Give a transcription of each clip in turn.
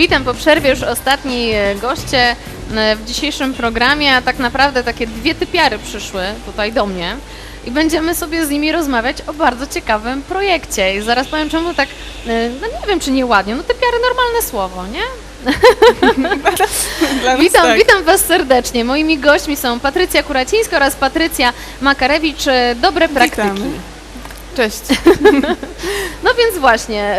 Witam po przerwie już ostatni e, goście e, w dzisiejszym programie, a tak naprawdę takie dwie typiary przyszły tutaj do mnie i będziemy sobie z nimi rozmawiać o bardzo ciekawym projekcie. I zaraz powiem czemu tak, e, no nie wiem czy nieładnie, no typiary normalne słowo, nie? Witam, tak. witam Was serdecznie. Moimi gośćmi są Patrycja Kuracińska oraz Patrycja Makarewicz. Dobre praktyki. Cześć. No więc właśnie,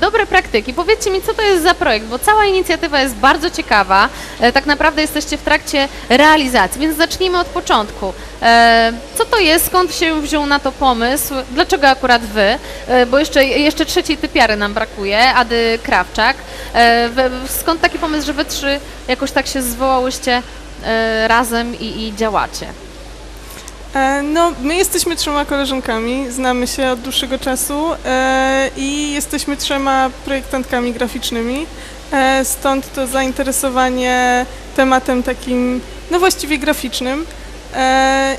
dobre praktyki. Powiedzcie mi, co to jest za projekt, bo cała inicjatywa jest bardzo ciekawa. E, tak naprawdę jesteście w trakcie realizacji, więc zacznijmy od początku. E, co to jest, skąd się wziął na to pomysł, dlaczego akurat wy? E, bo jeszcze, jeszcze trzeciej typiary nam brakuje, Ady Krawczak. Skąd taki pomysł, że wy trzy jakoś tak się zwołałyście razem i, i działacie? E, No, my jesteśmy trzema koleżankami, znamy się od dłuższego czasu e, i jesteśmy trzema projektantkami graficznymi. E, stąd to zainteresowanie tematem takim, no właściwie graficznym.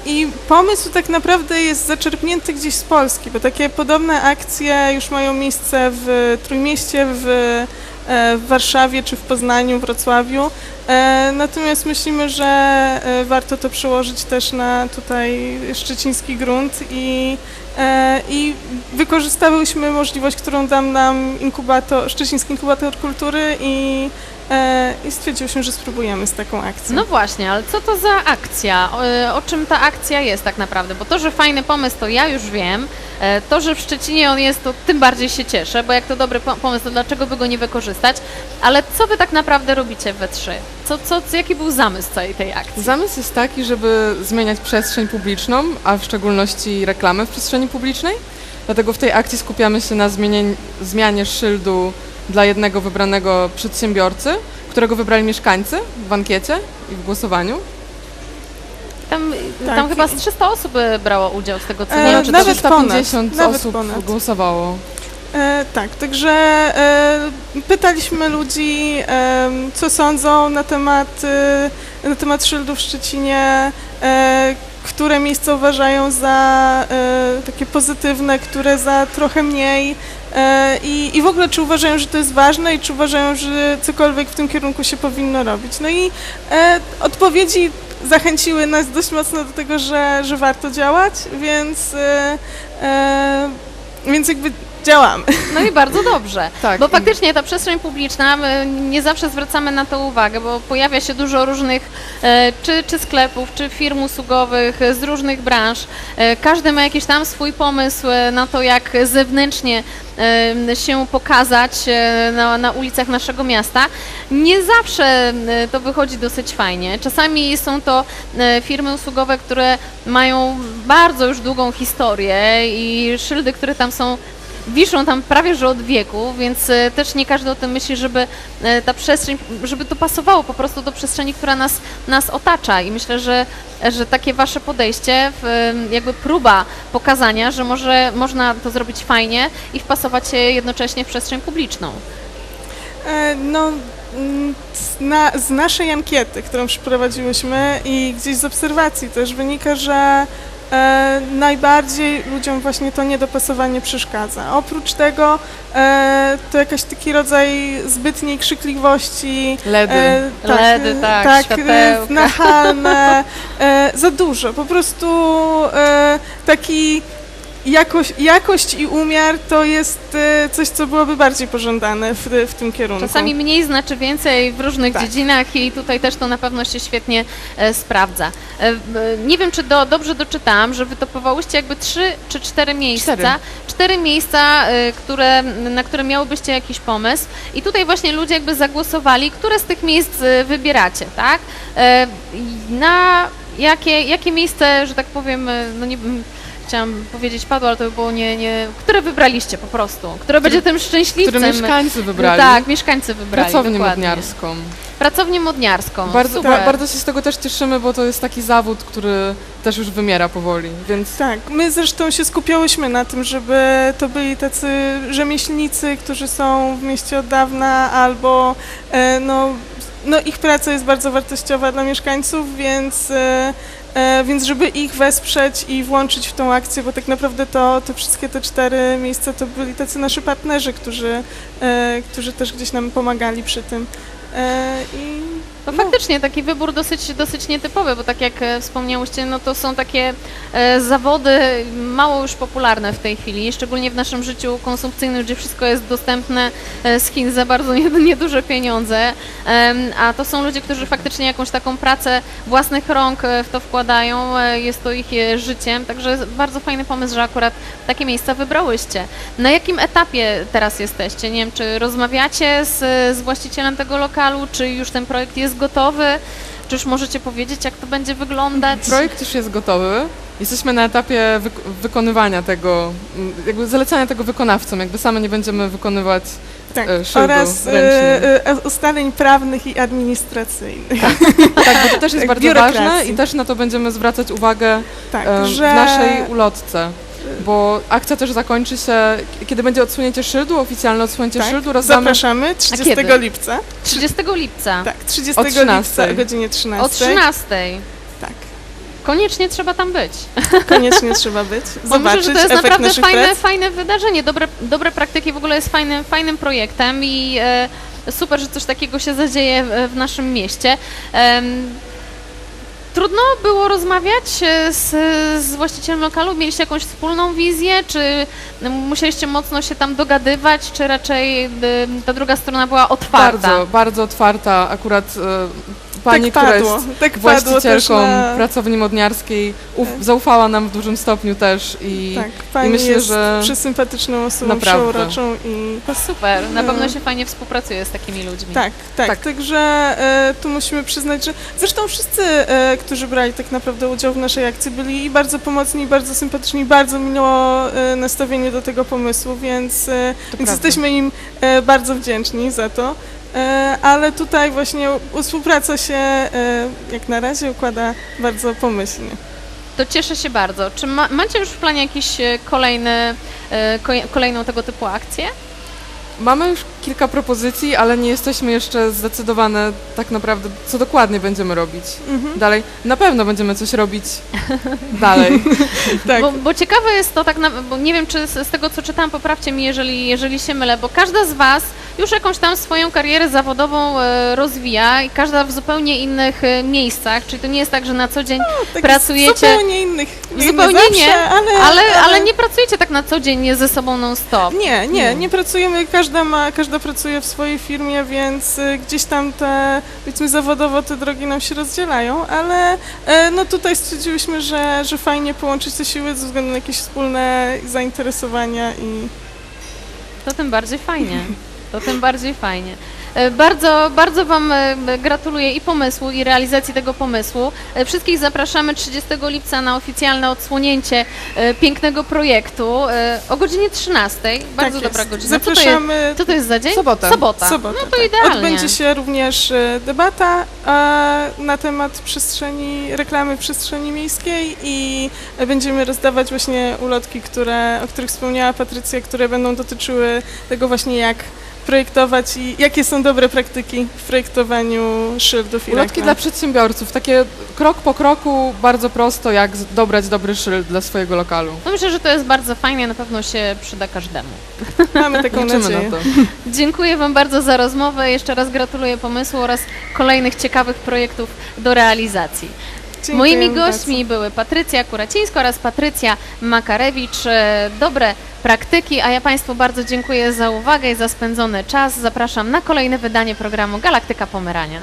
I pomysł tak naprawdę jest zaczerpnięty gdzieś z Polski, bo takie podobne akcje już mają miejsce w Trójmieście, w, w Warszawie czy w Poznaniu, Wrocławiu. E, Natomiast myślimy, że e, warto to przełożyć też na tutaj szczeciński grunt i, e, i wykorzystałyśmy możliwość, którą dam nam inkubator, Szczeciński Inkubator Kultury i, e, i stwierdziłyśmy, że spróbujemy z taką akcją. No właśnie, ale co to za akcja? O, e, o czym ta akcja jest tak naprawdę? Bo to, że fajny pomysł, to ja już wiem. E, To, że w Szczecinie on jest, to tym bardziej się cieszę, bo jak to dobry po- pomysł, to dlaczego by go nie wykorzystać? Ale co wy tak naprawdę robicie we trzy? Co, co, jaki był zamysł całej tej akcji? Zamysł jest taki, żeby zmieniać przestrzeń publiczną, a w szczególności reklamę w przestrzeni publicznej. Dlatego w tej akcji skupiamy się na zmianie szyldu dla jednego wybranego przedsiębiorcy, którego wybrali mieszkańcy w ankiecie i w głosowaniu. Tam, Tak. tam chyba z 300 osób e, brało udział z tego, co E, nie wiem, czy to nawet się- 350 ponad, nawet osób ponad. głosowało. E, tak, także e, pytaliśmy ludzi, e, co sądzą na temat, e, na temat szyldów w Szczecinie, e, które miejsca uważają za e, takie pozytywne, które za trochę mniej e, i, i w ogóle czy uważają, że to jest ważne i czy uważają, że cokolwiek w tym kierunku się powinno robić. No i e, odpowiedzi zachęciły nas dość mocno do tego, że, że warto działać, więc, e, e, więc jakby działamy. No i bardzo dobrze. Tak. Bo faktycznie ta przestrzeń publiczna, my nie zawsze zwracamy na to uwagę, bo pojawia się dużo różnych e, czy, czy sklepów, czy firm usługowych e, z różnych branż. E, każdy ma jakiś tam swój pomysł e, na to, jak zewnętrznie e, się pokazać e, na, na ulicach naszego miasta. Nie zawsze e, to wychodzi dosyć fajnie. Czasami są to e, firmy usługowe, które mają bardzo już długą historię i szyldy, które tam są wiszą tam prawie że od wieku, więc e, też nie każdy o tym myśli, żeby e, ta przestrzeń, żeby to pasowało po prostu do przestrzeni, która nas, nas otacza i myślę, że, że takie wasze podejście, jakby próba pokazania, że może można to zrobić fajnie i wpasować się jednocześnie w przestrzeń publiczną. E, No, mm, z naszej ankiety, którą przeprowadziłyśmy i gdzieś z obserwacji też wynika, że e, najbardziej ludziom właśnie to niedopasowanie przeszkadza. Oprócz tego e, to jakiś taki rodzaj zbytniej krzykliwości, LEDy. E, LEDy, tak, tak światełka. e, nachalne, e, za dużo. Po prostu e, taki jakość, jakość i umiar to jest e, coś, co byłoby bardziej pożądane w, w tym kierunku. Czasami mniej znaczy więcej w różnych Tak. dziedzinach i tutaj też to na pewno się świetnie e, sprawdza. E, nie wiem, czy do, dobrze doczytałam, że wytopowałyście jakby trzy czy cztery miejsca. Cztery. Cztery miejsca, które, na które miałobyście jakiś pomysł i tutaj właśnie ludzie jakby zagłosowali, które z tych miejsc wybieracie, tak? Na jakie, jakie miejsce, że tak powiem, no nie wiem, chciałam powiedzieć padło, ale to by było nie, nie, które wybraliście po prostu, które będzie tym szczęśliwcem. które mieszkańcy wybrali. Tak, mieszkańcy wybrali. Pracownię dokładnie. modniarską. Pracownię modniarską. Bardzo, Super. ba, bardzo się z tego też cieszymy, bo to jest taki zawód, który też już wymiera powoli, więc Tak, my zresztą się skupiałyśmy na tym, żeby to byli tacy rzemieślnicy, którzy są w mieście od dawna albo e, no, no ich praca jest bardzo wartościowa dla mieszkańców, więc e, więc żeby ich wesprzeć i włączyć w tą akcję, bo tak naprawdę to, to wszystkie te cztery miejsca to byli tacy nasi partnerzy, którzy, e, którzy też gdzieś nam pomagali przy tym. E, I No, faktycznie taki wybór dosyć, dosyć nietypowy, bo tak jak e, wspomniałyście, no to są takie e, zawody mało już popularne w tej chwili, szczególnie w naszym życiu konsumpcyjnym, gdzie wszystko jest dostępne e, z Chin za bardzo nie- nieduże pieniądze, a to są ludzie, którzy faktycznie jakąś taką pracę własnych rąk w to wkładają, jest to ich życiem, także bardzo fajny pomysł, że akurat takie miejsca wybrałyście. Na jakim etapie teraz jesteście? Nie wiem, czy rozmawiacie z, z właścicielem tego lokalu, czy już ten projekt jest gotowy? Czy już możecie powiedzieć, jak to będzie wyglądać? Projekt już jest gotowy. Jesteśmy na etapie wyk- wykonywania tego, m, jakby zalecania tego wykonawcom, jakby same nie będziemy wykonywać tak. e, szyldu oraz ręcznie. e, e, ustaleń prawnych i administracyjnych. Tak, bo to też jest Tak, bardzo ważne i też na to będziemy zwracać uwagę Tak, e, że... w naszej ulotce. Bo akcja też zakończy się, kiedy będzie odsunięcie szyldu, oficjalne odsunięcie Tak, szyldu, rozdamy Zapraszamy 30 kiedy? lipca. 30 lipca Tak, 30 O 13. lipca o godzinie 13. o 13. Tak, Koniecznie trzeba tam być. koniecznie trzeba być. Bo Zobaczyć myślę, że to jest efekt naprawdę fajne, prac. fajne wydarzenie. Dobre, dobre praktyki w ogóle jest fajnym, fajnym projektem i e, super, że coś takiego się zadzieje w, w naszym mieście. Em, Trudno było rozmawiać e, z, z właścicielem lokalu? Mieliście jakąś wspólną wizję? Czy musieliście mocno się tam dogadywać? Czy raczej e, ta druga strona była otwarta? bardzo, bardzo otwarta. Akurat e, pani, tak która padło, jest tak właścicielką na... pracowni modniarskiej, uf, Tak. zaufała nam w dużym stopniu też i Tak, pani myślę, jest że przesympatyczną osobą, naprawdę. przeuroczą i To super. Na No. pewno się fajnie współpracuje z takimi ludźmi. tak, tak, Tak. także e, tu musimy przyznać, że zresztą wszyscy, e, którzy brali tak naprawdę udział w naszej akcji byli i bardzo pomocni, i bardzo sympatyczni, i bardzo miło e, nastawieni do tego pomysłu, więc, e, więc jesteśmy im e, bardzo wdzięczni za to. E, ale tutaj właśnie współpraca się e, jak na razie układa bardzo pomyślnie. To cieszę się bardzo. Czy ma, macie już w planie jakiś e, kolejny, e, ko- kolejną tego typu akcję? mamy już kilka propozycji, ale nie jesteśmy jeszcze zdecydowane tak naprawdę, co dokładnie będziemy robić Mhm. dalej. Na pewno będziemy coś robić dalej. Tak. Bo, bo ciekawe jest to, tak na, bo nie wiem, czy z, z tego, co czytałam, poprawcie mi, jeżeli, jeżeli się mylę, bo każda z Was już jakąś tam swoją karierę zawodową e, rozwija i każda w zupełnie innych e, miejscach, czyli to nie jest tak, że na co dzień, Tak pracujecie- zupełnie innych, nie Zupełnie zawsze, nie, ale, ale, ale nie pracujecie tak na co dzień ze sobą non-stop. Nie, nie, Nie. nie pracujemy, każda ma, każda pracuje w swojej firmie, więc y, gdzieś tam te, powiedzmy zawodowo te drogi nam się rozdzielają, ale e, no tutaj stwierdziłyśmy, że, że fajnie połączyć te siły ze względu na jakieś wspólne zainteresowania i To tym bardziej fajnie. To tym bardziej fajnie. E, Bardzo, bardzo Wam e, gratuluję i pomysłu, i realizacji tego pomysłu. E, Wszystkich zapraszamy 30 lipca na oficjalne odsłonięcie pięknego projektu o godzinie 13. Bardzo tak dobra godzina. Co to, jest, Zapraszamy co to jest za dzień? Sobotę. Sobota. Sobotę, no to tak. idealnie. Odbędzie się również debata na temat przestrzeni, reklamy przestrzeni miejskiej i będziemy rozdawać właśnie ulotki, które, o których wspomniała Patrycja, które będą dotyczyły tego właśnie jak projektować i jakie są dobre praktyki w projektowaniu szyldów i Ulotki reklam. dla przedsiębiorców, takie krok po kroku, bardzo prosto, jak dobrać dobry szyld dla swojego lokalu. No myślę, że to jest bardzo fajne, na pewno się przyda każdemu. Mamy taką Liczymy nadzieję. na to. Dziękuję Wam bardzo za rozmowę. Jeszcze raz gratuluję pomysłu oraz kolejnych ciekawych projektów do realizacji. Dziękujemy Moimi bardzo. gośćmi były Patrycja Kuracińska oraz Patrycja Makarewicz. E, Dobre praktyki, a ja Państwu bardzo dziękuję za uwagę i za spędzony czas. Zapraszam na kolejne wydanie programu Galaktyka Pomerania.